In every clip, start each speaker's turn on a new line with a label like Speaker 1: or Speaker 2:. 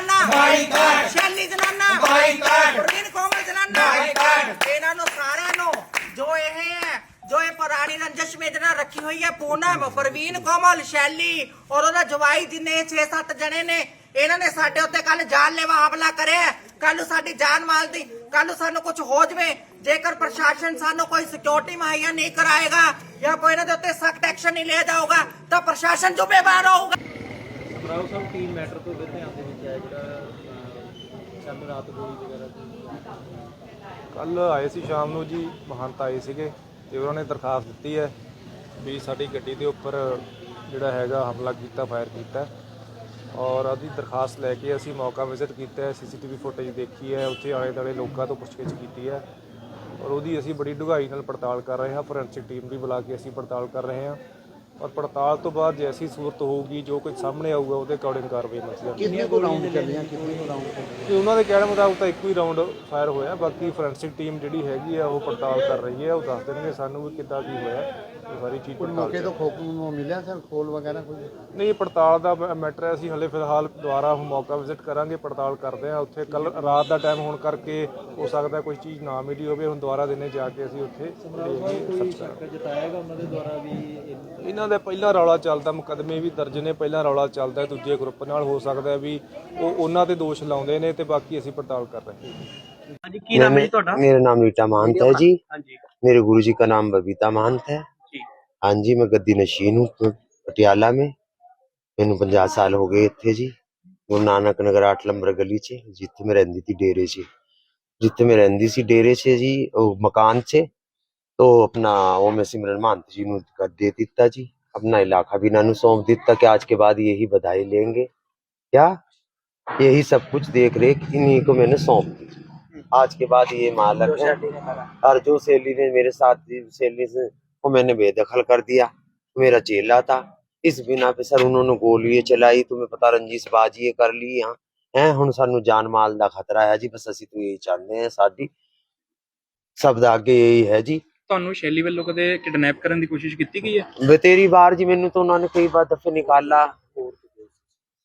Speaker 1: ਜਨਾਨਾ
Speaker 2: boycott.
Speaker 1: Shelly ਜਨਾਨਾ
Speaker 2: boycott.
Speaker 1: Parveen Komal ਜਨਾਨਾ
Speaker 2: boycott.
Speaker 1: ਇਹਨਾਂ ਨੂੰ ਸਾਰਿਆਂ ਨੂੰ ਜੋ ਇਹ ਹੈ ਜੋ ਇਹ ਪੁਰਾਣੀ ਰੰਜਿਸ਼ ਮੇਜਨਾ ਰੱਖੀ ਹੋਈ ਹੈ ਪੂਨਮ ਪ੍ਰਵੀਨ ਕੋਮਲ ਸ਼ੈਲੀ ਔਰ ਉਹਦਾ ਜਵਾਈ ਜਿੰਨੇ 6-7 ਜਣੇ ਨੇ ਇਹਨਾਂ ਨੇ ਸਾਡੇ ਉੱਤੇ ਕੱਲ ਜਾਨਲੇਵਾ ਹਮਲਾ ਕਰਿਆ ਕੱਲ ਨੂੰ ਸਾਡੀ ਜਾਨ ਮਾਲ ਦੀ ਕੱਲ ਨੂੰ ਸਾਨੂੰ ਕੁਝ ਹੋ ਜਵੇ ਜੇਕਰ ਪ੍ਰਸ਼ਾਸਨ ਸਾਨੂੰ ਕੋਈ ਸਿਕਿਉਰਿਟੀ ਮੁਹੱਈਆ ਨਹੀਂ ਕਰਾਏਗਾ ਜਾਂ ਕੋਈ ਇਹਨਾਂ ਦੇ ਉੱਤੇ ਸਖਤ ਐਕਸ਼ਨ ਨਹੀਂ ਲਿਆ ਜਾਊਗਾ ਤਾਂ ਪ੍ਰਸ਼ਾਸਨ ਜ਼ਿੰਮੇਵਾਰ ਹੋਊਗਾ
Speaker 3: ਬਰਾਓ ਸਾਹਿਬ ਟੀਮ ਮੈਟਰ ਤੋਂ ਧਿਆਨ ਦੇ ਵਿੱਚ ਆਇਆ ਜਿਹੜਾ ਸਾਨੂੰ ਰਾਤ ਗੋਲੀ ਵਗੈਰਾ
Speaker 4: ਕੱਲ ਆਏ ਸੀ ਸ਼ਾਮ ਨੂੰ ਜੀ, ਮਹੰਤ ਆਏ ਸੀਗੇ ਤੇ ਉਹਨਾਂ ਨੇ ਦਰਖਾਸਤ ਦਿੱਤੀ ਹੈ ਵੀ ਸਾਡੀ ਗੱਡੀ ਦੇ ਉੱਪਰ ਜਿਹੜਾ ਹੈਗਾ ਹਮਲਾ ਕੀਤਾ, ਫਾਇਰ ਕੀਤਾ। ਔਰ ਉਹਦੀ ਦਰਖਾਸਤ ਲੈ ਕੇ ਅਸੀਂ ਮੌਕਾ ਵਿਜ਼ਿਟ ਕੀਤਾ ਹੈ, ਸੀਸੀਟੀਵੀ ਫੁਟੇਜ ਦੇਖੀ ਹੈ, ਉੱਥੇ ਆਲੇ ਦੁਆਲੇ ਲੋਕਾਂ ਤੋਂ ਪੁੱਛਗਿੱਛ ਕੀਤੀ ਹੈ। ਔਰ ਉਹਦੀ ਅਸੀਂ ਬੜੀ ਡੂੰਘਾਈ ਨਾਲ ਪੜਤਾਲ ਕਰ ਰਹੇ ਹਾਂ, ਫੋਰੈਂਸਿਕ ਟੀਮ ਵੀ ਬੁਲਾ ਕੇ ਅਸੀਂ ਪੜਤਾਲ ਕਰ ਰਹੇ ਹਾਂ। ਔਰ ਪੜਤਾਲ ਤੋਂ ਬਾਅਦ ਜੈਸੀ ਸੂਰਤ ਹੋਊਗੀ ਜੋ ਕੁਝ ਸਾਹਮਣੇ ਆਊਗਾ ਉਹਦੇ ਅਕੋਰਡਿੰਗ ਕਾਰਵਾਈ ਜਾਵੇਗੀ
Speaker 5: ਕਿੰਨੇ ਕੋ ਰਾਉਂਡ ਚੱਲੀਆਂ ਕਿੰਨੇ ਕੋ ਰਾਉਂਡ
Speaker 4: ਤੇ ਉਹਨਾਂ ਦੇ ਕਹਿਣ ਮੁਤਾਬਕ ਤਾਂ ਇੱਕੋ ਹੀ ਰਾਉਂਡ ਫਾਇਰ ਹੋਇਆ ਬਾਕੀ ਫੋਰੈਂਸਿਕ ਟੀਮ ਜਿਹੜੀ ਹੈਗੀ ਆ ਉਹ ਪੜਤਾਲ ਕਰ ਰਹੀ ਹੈ ਉਹ ਦੱਸ ਦੇਣਗੇ ਸਾਨੂੰ ਵੀ ਕਿੱਦਾਂ ਕੀ ਹੋਇਆ। ਇਹ ਸਾਰੀ ਚੀਜ਼ ਪੜਤਾਲ
Speaker 5: ਮੌਕੇ ਤੋਂ ਖੋਪ ਨੂੰ ਮਿਲਿਆ ਸਰ ਖੋਲ ਵਗੈਰਾ ਕੋਈ
Speaker 4: ਨਹੀਂ ਇਹ ਪੜਤਾਲ ਦਾ ਮੈਟਰ ਹੈ ਅਸੀਂ ਹਲੇ ਫਿਲਹਾਲ ਦੁਬਾਰਾ ਉਹ ਮੌਕਾ ਵਿਜ਼ਿਟ ਕਰਾਂਗੇ ਪੜਤਾਲ ਕਰਦੇ ਹਾਂ ਉੱਥੇ ਕੱਲ ਰਾਤ ਦਾ ਟਾਈਮ ਹੋਣ ਕਰਕੇ ਹੋ ਸਕਦਾ ਕੋਈ ਚੀਜ਼ ਨਾ ਮਿਲੀ ਹੋਵੇ ਹੁਣ ਦੁਬਾਰਾ ਦਿਨੇ ਜਾ ਕੇ ਅਸੀਂ ਉੱਥੇ ਜਿਹੜੀ ਹੈਗੀ search ਕਰਾਂਗੇ।
Speaker 3: ਜਤਾਇਆਗਾ ਉਹਨਾਂ ਦੇ ਦੁਆਰਾ ਵੀ ਇਹ-
Speaker 4: ਇਹਨਾਂ ਦਾ ਪਹਿਲਾ ਰੌਲਾ ਚੱਲਦਾ ਮੁਕਦਮੇ ਵੀ ਦਰਜ ਨੇ ਪਹਿਲਾ ਰੌਲਾ ਚੱਲਦਾ ਹੈ ਦੂਜੇ ਗਰੁੱਪ ਨਾਲ ਹੋ ਸਕਦਾ ਹੈ ਵੀ ਉਹ ਉਹਨਾਂ ਤੇ ਦੋਸ਼ ਲਾਉਂਦੇ ਨੇ ਤੇ ਬਾਕੀ ਅਸੀਂ ਪੜਤਾਲ ਕਰ ਰਹੇ ਹਾਂ
Speaker 3: ਹਾਂਜੀ ਕੀ ਨਾਮ ਹੈ ਜੀ ਤੁਹਾਡਾ
Speaker 6: मेरा नाम रीटा महंत है जी
Speaker 3: ਹਾਂਜੀ
Speaker 6: मेरे गुरु जी का नाम बबीता महंत है
Speaker 3: ਜੀ
Speaker 6: हाँ जी मैं गद्दी नशीन हूँ प- पटियाला में मैंने पंजाह साल हो गए थे जी गुरु नानक नगर आठ नंबर गली च जिथे मैं रहंदी थी डेरे च जिथे मैं रहंदी सी डेरे च जी ਉਹ ਮਕਾਨ च तो अपना वो मैं सिमरन महंत जी ਨੂੰ कर दे ਦਿੱਤਾ जी अपना इलाका भी इन्होंने सौंप ਦਿੱਤਾ कि आज के बाद यही बधाई लेंगे क्या यही सब कुछ देख रेख इन्हीं को मैंने सौंप दी आज के बाद ये मालक है और जो सहेली ने मेरे साथ थी, सहेली से को मैंने बेदखल कर दिया मेरा चेला था इस बिना पे सर उन्होंने गोली चलाई तुम्हें पता रंजिश बाजी ये कर ली यहाँ है ਹੁਣ ਸਾਨੂੰ ਜਾਨ ਮਾਲ ਦਾ ਖਤਰਾ ਹੈ ਜੀ ਬਸ ਅਸੀਂ ਤਾਂ ਇਹੀ ਚਾਹੁੰਦੇ ਹਾਂ ਸਾਡੀ ਸਭ ਦਾ ਅੱਗੇ ਇਹੀ ਹੈ ਜੀ
Speaker 7: ਤੁਹਾਨੂੰ ਸ਼ੈਲੀ ਵੱਲੋਂ ਕਦੇ ਕਿਡਨੈਪ ਕਰਨ ਦੀ ਕੋਸ਼ਿਸ਼ ਕੀਤੀ ਗਈ ਹੈ
Speaker 6: ਬਤੇਰੀ ਬਾਰ ਜੀ ਮੈਨੂੰ ਤਾਂ ਉਹਨਾਂ ਨੇ ਕਈ ਵਾਰ ਦਫੇ ਨਿਕਾਲਾ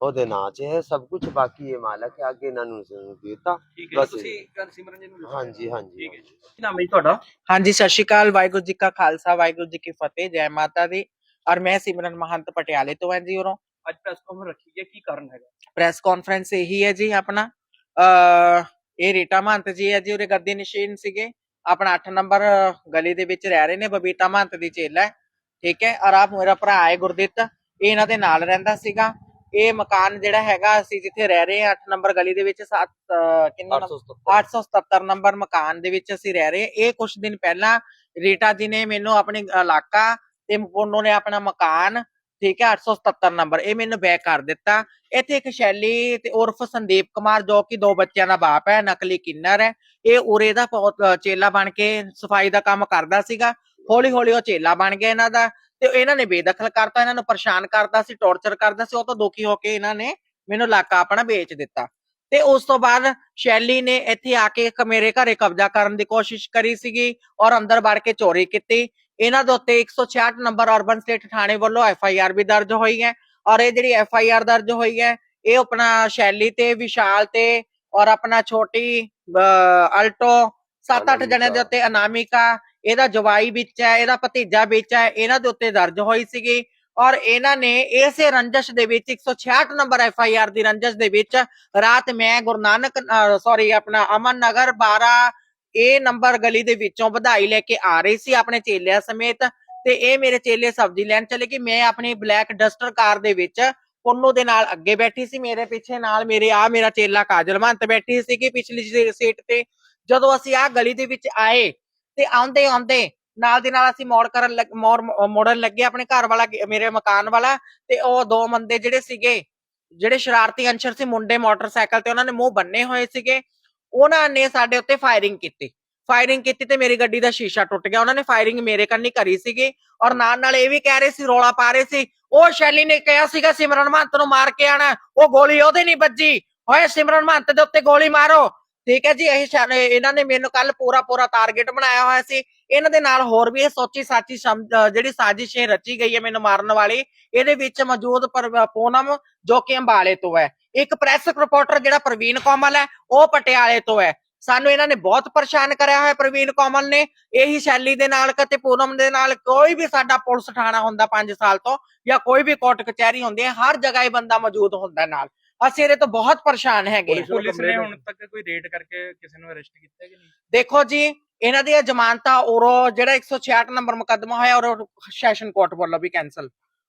Speaker 6: ਉਹਦੇ ਨਾਂ 'ਚ ਹੈ ਸਭ ਕੁਝ ਬਾਕੀ ਇਹ ਮਾਲਕ ਹੈ ਅੱਗੇ ਇਹਨਾਂ ਨੂੰ ਦਿੱਤਾ।
Speaker 7: ਠੀਕ ਹੈ
Speaker 6: ਬਸ
Speaker 7: ਤੁਸੀਂ ਕਰ ਸਿਮਰਨ ਜੀ ਨੂੰ
Speaker 6: ਹਾਂਜੀ ਹਾਂਜੀ
Speaker 7: ਠੀਕ ਹੈ ਜੀ। ਕੀ ਨਾਮ ਹੈ ਜੀ ਤੁਹਾਡਾ?
Speaker 1: ਹਾਂਜੀ ਸਤਿ ਸ਼੍ਰੀ ਅਕਾਲ ਵਾਹਿਗੁਰੂ ਜੀ ਕਾ ਖਾਲਸਾ ਵਾਹਿਗੁਰੂ ਜੀ ਕੀ ਫਤਿਹ ਜੈ ਮਾਤਾ ਦੀ। ਔਰ ਮੈਂ ਸਿਮਰਨ ਮਹੰਤ ਪਟਿਆਲੇ ਤੋਂ ਹਾਂ ਜੀ ਉਰੋਂ।
Speaker 7: ਅੱਜ ਪ੍ਰੈਸ ਕਾਨਫਰੰਸ ਰੱਖੀ ਹੈ ਕੀ ਕਾਰਨ ਹੈਗਾ?
Speaker 1: ਪ੍ਰੈਸ ਕਾਨਫਰੰਸ ਇਹੀ ਹੈ ਜੀ ਆਪਣਾ। ਅ ਇਹ ਰੀਟਾ ਮਹੰਤ ਜੀ ਹੈ ਜੀ ਉਹਦੇ ਗੱਦੀ ਨਿਸ਼ੀਨ ਸੀਗੇ। ਆਪਣਾ 8 ਨੰਬਰ ਗਲੀ ਦੇ ਵਿੱਚ ਰਹਿ ਰਹੇ ਨੇ ਬਬੀਤਾ ਮਹੰਤ ਦੀ ਚੇਲਾ ਹੈ। ਠੀਕ ਹੈ ਔਰ ਆਪ ਮੇਰਾ ਭਰਾ ਹੈ ਗੁਰਦਿੱਤ। ਇਹ ਇਹਨਾਂ ਦੇ ਨਾਲ ਰਹਿੰਦਾ ਸੀਗਾ। ਇਹ ਮਕਾਨ ਜਿਹੜਾ ਹੈਗਾ ਅਸੀਂ ਜਿੱਥੇ ਰਹਿ ਰਹੇ ਹਾਂ 8 ਨੰਬਰ ਗਲੀ ਦੇ ਵਿੱਚ 7 ਕਿੰਨਾ ਨੰਬਰ? 877 ਨੰਬਰ ਮਕਾਨ ਦੇ ਵਿੱਚ ਅਸੀਂ ਰਹਿ ਰਹੇ। ਇਹ ਕੁਝ ਦਿਨ ਪਹਿਲਾਂ ਰੀਟਾ ਜੀ ਨੇ ਮੈਨੂੰ ਆਪਣੀ ਇਲਾਕਾ ਤੇ ਉਹਨੋਂ ਨੇ ਆਪਣਾ ਮਕਾਨ ਠੀਕ ਹੈ 877 ਨੰਬਰ ਇਹ ਮੈਨੂੰ ਬੈਕ ਕਰ ਦਿੱਤਾ। ਇੱਥੇ ਇੱਕ ਸ਼ੈਲੀ ਤੇ ਉਰਫ ਸੰਦੀਪ ਕੁਮਾਰ ਜੋ ਕਿ ਦੋ ਬੱਚਿਆਂ ਦਾ ਬਾਪ ਹੈ ਨਕਲੀ ਕਿੰਨਰ ਹੈ। ਇਹ ਉਰੇ ਦਾ ਚੇਲਾ ਬਣ ਕੇ ਸਫ਼ਾਈ ਦਾ ਕੰਮ ਕਰਦਾ ਸੀਗਾ। ਹੌਲੀ ਹੌਲੀ ਉਹ ਚੇਲਾ ਬਣ ਗਿਆ ਇਹਨਾਂ ਦਾ ਤੇ ਇਹਨਾਂ ਨੇ ਬੇਦਖਲ ਕਰਤਾ ਇਹਨਾਂ ਨੂੰ ਪਰੇਸ਼ਾਨ ਕਰਦਾ ਸੀ ਟੌਰਚਰ ਕਰਦਾ ਸੀ ਉਹ ਤੋਂ ਦੁਖੀ ਹੋ ਕੇ ਇਹਨਾਂ ਨੇ ਮੈਨੂੰ ਇਲਾਕਾ ਆਪਣਾ ਵੇਚ ਦਿੱਤਾ। ਤੇ ਉਸ ਤੋਂ ਬਾਅਦ ਸ਼ੈਲੀ ਨੇ ਇੱਥੇ ਆ ਕੇ ਮੇਰੇ ਘਰੇ ਕਬਜ਼ਾ ਕਰਨ ਦੀ ਕੋਸ਼ਿਸ਼ ਕਰੀ ਸੀਗੀ ਔਰ ਅੰਦਰ ਵੜ ਕੇ ਚੋਰੀ ਕੀਤੀ। ਇਹਨਾਂ ਦੇ ਉੱਤੇ 166 ਨੰਬਰ ਅਰਬਨ ਸਟੇਟ ਥਾਣੇ ਵੱਲੋਂ ਐਫ ਆਈ ਆਰ ਵੀ ਦਰਜ ਹੋਈ ਹੈ ਔਰ ਇਹ ਜਿਹੜੀ ਐਫ ਆਈ ਆਰ ਦਰਜ ਹੋਈ ਹੈ ਇਹ ਆਪਣਾ ਸ਼ੈਲੀ ਤੇ ਵਿਸ਼ਾਲ ਤੇ ਔਰ ਆਪਣਾ ਛੋਟੀ ਅਲਟੋ 7-8 ਜਣਿਆਂ ਦੇ ਉੱਤੇ ਅਨਾਮਿਕਾ ਇਹਦਾ ਜਵਾਈ ਵਿੱਚ ਹੈ, ਇਹਦਾ ਭਤੀਜਾ ਵਿੱਚ ਹੈ, ਇਹਨਾਂ ਦੇ ਉੱਤੇ ਦਰਜ ਹੋਈ ਸੀਗੀ ਔਰ ਇਹਨਾਂ ਨੇ ਇਸੇ ਰੰਜਸ਼ ਦੇ ਵਿੱਚ 166 ਨੰਬਰ ਐਫ ਆਈ ਆਰ ਦੀ ਰੰਜਸ਼ ਦੇ ਵਿੱਚ ਰਾਤ ਮੈਂ ਗੁਰੂ ਸੌਰੀ ਆਪਣਾ ਅਮਨ ਨਗਰ 12 ਇਹ ਨੰਬਰ ਗਲੀ ਦੇ ਵਿੱਚੋਂ ਵਧਾਈ ਲੈ ਕੇ ਆ ਰਹੀ ਸੀ ਆਪਣੇ ਚੇਲਿਆਂ ਸਮੇਤ ਤੇ ਇਹ ਮੇਰੇ ਚੇਲੇ ਸਬਜ਼ੀ ਲੈਣ ਚਲੇ ਗਏ। ਮੈਂ ਆਪਣੀ ਬਲੈਕ ਡਸਟਰ ਕਾਰ ਦੇ ਵਿੱਚ ਪੁੰਨੂ ਦੇ ਨਾਲ ਅੱਗੇ ਬੈਠੀ ਸੀ, ਮੇਰੇ ਪਿੱਛੇ ਨਾਲ ਮੇਰੇ ਆ ਮੇਰਾ ਚੇਲਾ ਕਾਜਲ ਮਹੰਤ ਬੈਠੀ ਸੀਗੀ ਪਿਛਲੀ ਸੀਟ ਤੇ। ਜਦੋਂ ਅਸੀਂ ਆ ਗਲੀ ਦੇ ਵਿੱਚ ਆਏ ਤੇ ਆਉਂਦੇ ਆਉਂਦੇ ਨਾਲ ਦੀ ਨਾਲ ਅਸੀਂ ਮੋੜ ਕਰਨ ਮੋੜ, ਮੋੜਨ ਲੱਗੇ ਆਪਣੇ ਘਰ ਵਾਲਾ, ਮੇਰੇ ਮਕਾਨ ਵਾਲਾ ਤੇ ਉਹ ਦੋ ਬੰਦੇ ਜਿਹੜੇ ਸੀਗੇ, ਜਿਹੜੇ ਸ਼ਰਾਰਤੀ ਅੰਸ਼ਰ ਸੀ ਮੁੰਡੇ ਮੋਟਰਸਾਈਕਲ ਤੇ ਉਹਨਾਂ ਨੇ ਮੂੰਹ ਬੰਨੇ ਹੋਏ ਸੀਗੇ, ਉਹਨਾਂ ਨੇ ਸਾਡੇ ਉੱਤੇ ਫਾਇਰਿੰਗ ਕੀਤੀ। ਫਾਇਰਿੰਗ ਕੀਤੀ ਤੇ ਮੇਰੀ ਗੱਡੀ ਦਾ ਸ਼ੀਸ਼ਾ ਟੁੱਟ ਗਿਆ। ਉਹਨਾਂ ਨੇ ਫਾਇਰਿੰਗ ਮੇਰੇ ਕੰਨੀ ਕਰੀ ਸੀਗੀ ਔਰ ਨਾਲ ਨਾਲ ਇਹ ਵੀ ਕਹਿ ਰਹੇ ਸੀ, ਰੋਲਾ ਪਾ ਰਹੇ ਸੀ, ਉਹ ਸ਼ੈਲੀ ਨੇ ਕਿਹਾ ਸੀਗਾ, ਸਿਮਰਨ ਮਹੰਤ ਨੂੰ ਮਾਰ ਕੇ ਆਣਾ ਉਹ ਗੋਲੀ ਉਹਦੇ ਨਹੀਂ ਵੱਜੀ। ਹੋਏ ਸਿਮਰਨ ਮਹੰਤ ਦੇ ਉੱਤੇ ਗੋਲੀ ਮਾਰੋ। ਠੀਕ ਹੈ ਜੀ, ਇਹ ਇਹਨਾਂ ਨੇ ਮੈਨੂੰ ਕੱਲ ਪੂਰਾ ਪੂਰਾ ਟਾਰਗੇਟ ਬਣਾਇਆ ਹੋਇਆ ਸੀ। ਇਹਨਾਂ ਦੇ ਨਾਲ ਹੋਰ ਵੀ ਇਹ ਸੋਚੀ ਸਾਚੀ ਜਿਹੜੀ ਸਾਜ਼ਿਸ਼ ਇਹ ਰਚੀ ਗਈ ਹੈ ਮੈਨੂੰ ਮਾਰਨ ਵਾਲੀ, ਇਹਦੇ ਵਿੱਚ ਮੌਜੂਦ ਪਰ- ਪੂਨਮ ਜੋ ਕਿ ਅੰਬਾਲੇ ਤੋਂ ਹੈ। ਇੱਕ ਪ੍ਰੈਸ ਰਿਪੋਰਟਰ ਜਿਹੜਾ ਪ੍ਰਵੀਨ ਕੋਮਲ ਹੈ, ਉਹ ਪਟਿਆਲੇ ਤੋਂ ਹੈ। ਸਾਨੂੰ ਇਹਨਾਂ ਨੇ ਬਹੁਤ ਪਰੇਸ਼ਾਨ ਕਰਿਆ ਹੋਇਆ ਪ੍ਰਵੀਨ ਕੋਮਲ ਨੇ। ਇਹੀ ਸ਼ੈਲੀ ਦੇ ਨਾਲ ਕਤੇ ਪੂਨਮ ਦੇ ਨਾਲ ਕੋਈ ਵੀ ਸਾਡਾ ਪੁਲਿਸ ਥਾਣਾ ਹੁੰਦਾ 5 ਸਾਲ ਤੋਂ ਜਾਂ ਕੋਈ ਵੀ ਕੋਰਟ ਕਚਹਿਰੀ ਹੁੰਦੀ ਹੈ, ਹਰ ਜਗ੍ਹਾ ਇਹ ਬੰਦਾ ਮੌਜੂਦ ਹੁੰਦਾ ਨਾਲ। ਅਸੀਂ ਇਹਦੇ ਤੋਂ ਬਹੁਤ ਪਰੇਸ਼ਾਨ ਹੈਗੇ।
Speaker 7: ਪੁਲਿਸ ਨੇ ਹੁਣ ਤੱਕ ਕੋਈ ਰੇਡ ਕਰਕੇ ਕਿਸੇ ਨੂੰ ਅਰੈਸਟ ਕੀਤਾ ਹੈ ਕਿ ਨਹੀਂ
Speaker 1: ਦੇਖੋ ਜੀ ਇਹਨਾਂ ਦੀਆਂ ਜ਼ਮਾਨਤਾਂ ਔਰ ਜਿਹੜਾ 166 ਨੰਬਰ ਮੁਕੱਦਮਾ ਹੋਇਆ ਔਰ ਸੈਸ਼ਨ ਕੋਰਟ ਵੱਲੋਂ ਵੀ ਕੈਨਸਲ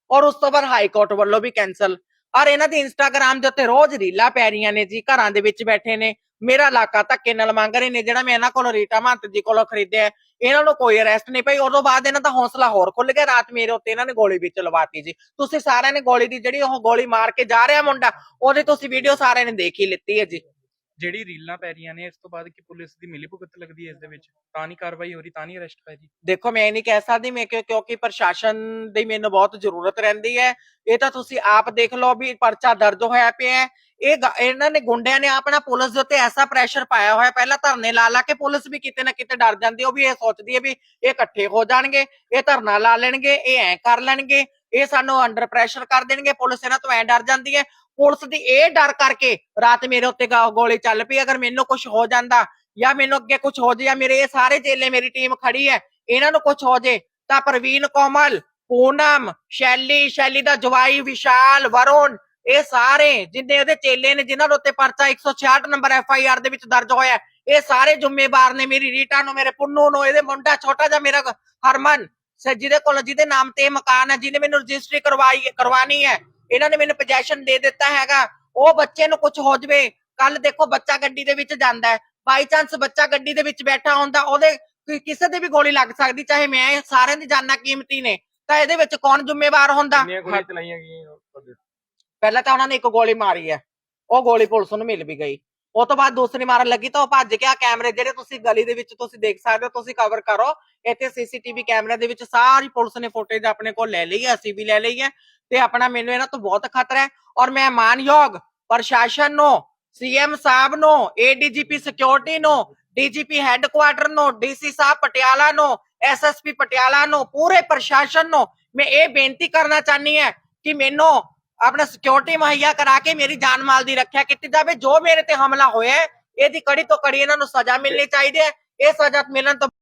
Speaker 1: ਔਰ ਉਸ ਤੋਂ ਬਾਅਦ ਹਾਈ ਕੋਰਟ ਵੱਲੋਂ ਵੀ ਕੈਨਸਲ ਔਰ ਇਹਨਾਂ ਦੀ ਇੰਸਟਾਗ੍ਰam ਦੇ ਉੱਤੇ ਰੋਜ਼ ਰੀਲਾਂ ਪੈ ਰਹੀਆਂ ਨੇ ਜੀ, ਘਰਾਂ ਦੇ ਵਿੱਚ ਬੈਠੇ ਨੇ, ਮੇਰਾ ਇਲਾਕਾ ਧੱਕੇ ਨਾਲ ਮੰਗ ਰਹੇ ਨੇ, ਜਿਹੜਾ ਮੈਂ ਇਹਨਾਂ ਕੋਲੋਂ ਰੀਟਾ ਮਹੰਤ ਜੀ ਕੋਲੋਂ ਖਰੀਦਿਆ ਇਹਨਾਂ ਨੂੰ ਕੋਈ ਅਰੈਸਟ ਨਹੀਂ ਪਈ, ਉਦੋਂ ਬਾਅਦ ਇਹਨਾਂ ਦਾ ਹੌਸਲਾ ਹੋਰ ਖੁੱਲ ਗਿਆ, ਰਾਤ ਮੇਰੇ ਉੱਤੇ ਇਹਨਾਂ ਨੇ ਗੋਲੀ ਵੀ ਚਲਵਾਤੀ ਜੀ। ਤੁਸੀਂ ਸਾਰਿਆਂ ਨੇ ਗੋਲੀ ਦੀ ਜਿਹੜੀ ਉਹ ਗੋਲੀ ਮਾਰ ਕੇ ਜਾ ਰਿਹਾ ਮੁੰਡਾ, ਉਹਦੀ ਤੁਸੀਂ ਵੀਡੀਓ ਸਾਰਿਆਂ ਨੇ ਦੇਖ ਹੀ ਲਿੱਤੀ ਹੈ ਜੀ।
Speaker 7: ਜਿਹੜੀ ਰੀਲਾਂ ਪੈ ਰਹੀਆਂ ਨੇ, ਇਸ ਤੋਂ ਬਾਅਦ ਕੀ ਪੁਲਿਸ ਦੀ ਮਿਲੀ ਲੱਗਦੀ ਹੈ ਇਸ ਦੇ ਵਿੱਚ, ਤਾਂ ਨਹੀਂ ਕਾਰਵਾਈ ਹੋ ਰਹੀ, ਤਾਂ ਨਹੀਂ ਅਰੈਸਟ ਪੈ ਰਹੀ
Speaker 1: ਦੇਖੋ, ਮੈਂ ਇਹ ਨਹੀਂ ਕਹਿ ਸਕਦੀ, ਮੈਂ ਕਿ ਕਿਉਂਕਿ ਪ੍ਰਸ਼ਾਸਨ ਦੀ ਮੈਨੂੰ ਬਹੁਤ ਜ਼ਰੂਰਤ ਰਹਿੰਦੀ ਹੈ। ਇਹ ਤਾਂ ਤੁਸੀਂ ਆਪ ਦੇਖ ਲਓ ਵੀ ਪਰਚਾ ਦਰਜ ਹੋਇਆ ਪਿਆ ਹੈ। ਇਹ ਗ- ਇਹਨਾਂ ਨੇ ਗੁੰਡਿਆਂ ਨੇ ਆਪਣਾ ਪੁਲਿਸ ਦੇ ਉੱਤੇ ਐਸਾ ਪ੍ਰੈਸ਼ਰ ਪਾਇਆ ਹੋਇਆ, ਪਹਿਲਾਂ ਧਰਨੇ ਲਾ ਲਾ ਕੇ ਪੁਲਿਸ ਵੀ ਕਿਤੇ ਨਾ ਕਿਤੇ ਡਰ ਜਾਂਦੀ ਹੈ। ਉਹ ਵੀ ਇਹ ਸੋਚਦੀ ਹੈ ਵੀ ਇਹ ਇਕੱਠੇ ਹੋ ਜਾਣਗੇ, ਇਹ ਧਰਨਾ ਲਾ ਲੈਣਗੇ, ਇਹ ਐ ਕਰ ਲੈਣਗੇ, ਇਹ ਸਾਨੂੰ ਅੰਡਰ ਪ੍ਰੈਸ਼ਰ ਕਰ ਦੇਣਗੇ, ਪੁਲਿਸ ਇਹਨਾਂ ਤੋਂ ਐ ਡਰ ਜਾਂਦੀ ਹੈ। ਪੁਲਿਸ ਦੀ ਇਹ ਡਰ ਕਰਕੇ ਰਾਤ ਮੇਰੇ ਉੱਤੇ ਗੋਲੀ ਚੱਲ ਪਈ। ਅਗਰ ਮੈਨੂੰ ਕੁਝ ਹੋ ਜਾਂਦਾ ਜਾਂ ਮੈਨੂੰ ਅੱਗੇ ਕੁਝ ਹੋ ਜਾਏ ਮੇਰੇ ਇਹ ਸਾਰੇ ਚੇਲੇ ਮੇਰੀ ਟੀਮ ਖੜੀ ਹੈ, ਇਹਨਾਂ ਨੂੰ ਕੁਝ ਹੋ ਜੇ, ਤਾਂ ਪ੍ਰਵੀਨ ਕੋਮਲ, ਪੂਨਮ, ਸ਼ੈਲੀ ਸ਼ੈਲੀ ਦਾ ਜਵਾਈ, ਵਿਸ਼ਾਲ, ਵਰੁਣ, ਇਹ ਸਾਰੇ ਜਿੰਨੇ ਉਹਦੇ ਚੇਲੇ ਨੇ, ਜਿਨ੍ਹਾਂ ਦੇ ਉੱਤੇ ਪਰਚਾ 166 ਨੰਬਰ ਐਫ ਆਈ ਆਰ ਦੇ ਵਿੱਚ ਦਰਜ ਹੋਇਆ ਇਹ ਸਾਰੇ ਜ਼ਿੰਮੇਵਾਰ ਨੇ, ਮੇਰੀ ਰੀਟਾ ਨੂੰ, ਮੇਰੇ ਪੁੰਨੂ ਨੂੰ, ਇਹਦੇ ਮੁੰਡਾ ਛੋਟਾ ਜਿਹਾ ਮੇਰਾ ਹਰਮਨ ਜਿਹਦੇ ਕੋਲ, ਜਿਹਦੇ ਨਾਮ ਤੇ ਮਕਾਨ ਹੈ, ਜਿਹਨੇ ਮੈਨੂੰ ਰਜਿਸਟਰੀ ਕਰਵਾਈ ਕਰਵਾਣੀ ਹੈ ਇਹਨਾਂ ਨੇ ਮੈਨੂੰ ਪੋਜੈਸ਼ਨ ਦੇ ਦਿੱਤਾ ਹੈਗਾ। ਉਹ ਬੱਚੇ ਨੂੰ ਕੁਝ ਹੋ ਜਵੇ ਕੱਲ ਦੇਖੋ ਬੱਚਾ ਗੱਡੀ ਦੇ ਵਿੱਚ ਜਾਂਦਾ ਹੈ। ਬਾਈ ਚਾਂਸ ਬੱਚਾ ਗੱਡੀ ਦੇ ਵਿੱਚ ਬੈਠਾ ਹੁੰਦਾ ਉਹਦੇ ਕਿਸੇ ਦੇ ਵੀ ਗੋਲੀ ਲੱਗ ਸਕਦੀ ਚਾਹੇ ਮੈਂ ਸਾਰਿਆਂ ਦੀ ਜਾਨਾਂ ਕੀਮਤੀ ਨੇ। ਤਾਂ ਇਹਦੇ ਵਿੱਚ ਕੌਣ ਜ਼ਿੰਮੇਵਾਰ ਹੁੰਦਾ? ਪਹਿਲਾਂ ਤਾਂ ਉਹਨਾਂ ਨੇ ਇੱਕ ਗੋਲੀ ਮਾਰੀ ਹੈ। ਉਹ ਗੋਲੀ ਪੁਲਿਸ ਨੂੰ ਮਿਲ ਵੀ ਗਈ। ਉਹ ਤੋਂ ਬਾਅਦ ਦੂਸਰੀ ਮਾਰਨ ਲੱਗੀ ਤਾਂ ਉਹ ਭੱਜ ਗਿਆ। ਕੈਮਰੇ ਜਿਹੜੇ ਤੁਸੀਂ ਗਲੀ ਦੇ ਵਿੱਚ ਤੁਸੀਂ ਦੇਖ ਸਕਦੇ ਹੋ ਤੁਸੀਂ ਕਵਰ ਕਰੋ। ਇੱਥੇ ਸੀਸੀਟੀਵੀ ਕੈਮਰੇ ਦੇ ਵਿੱਚ ਸਾਰੀ ਪੁਲਿਸ ਨੇ ਫੁਟੇਜ ਆਪਣੇ ਕੋਲ ਲੈ ਲਈ ਹੈ ਅਸੀਂ ਵੀ ਲੈ ਲਈ ਹੈ। ਤੇ ਆਪਣਾ ਮੈਨੂੰ ਇਹਨਾਂ ਤੋਂ ਬਹੁਤ ਖਤਰਾ ਹੈ ਔਰ ਮੈਂ ਮਾਨਯੋਗ ਪ੍ਰਸ਼ਾਸਨ ਨੂੰ ਸੀਐਮ ਸਾਹਿਬ ਨੂੰ ਏਡੀਜੀਪੀ ਸਿਕਿਉਰਿਟੀ ਨੂੰ ਡੀਜੀਪੀ ਹੈੱਡਕੁਆਟਰ ਨੂੰ ਡੀਸੀ ਸਾਹਿਬ ਪਟਿਆਲਾ ਨੂੰ ਐਸਐਸਪੀ ਪਟਿਆਲਾ ਨੂੰ, ਪੂਰੇ ਪ੍ਰਸ਼ਾਸਨ ਨੂੰ ਮੈਂ ਇਹ ਬੇਨਤੀ ਕਰਨਾ ਚਾਹਨੀ ਹੈ ਕਿ ਮੈਨੂੰ ਆਪਣਾ ਸਿਕਿਉਰਿਟੀ ਮੁਹੱਈਆ ਕਰਾ ਕੇ ਮੇਰੀ ਜਾਨ ਮਾਲ ਦੀ ਰੱਖਿਆ ਕੀਤੀ ਜਾਵੇ, ਜੋ ਮੇਰੇ ਤੇ ਹਮਲਾ ਹੋਇਆ ਇਹਦੀ ਕੜੀ ਤੋਂ ਕੜੀ ਇਹਨਾਂ ਨੂੰ ਸਜ਼ਾ ਮਿਲਣੀ ਚਾਹੀਦੀ ਹੈ, ਇਹ ਸਜ਼ਾ ਮਿਲਣ ਤੋਂ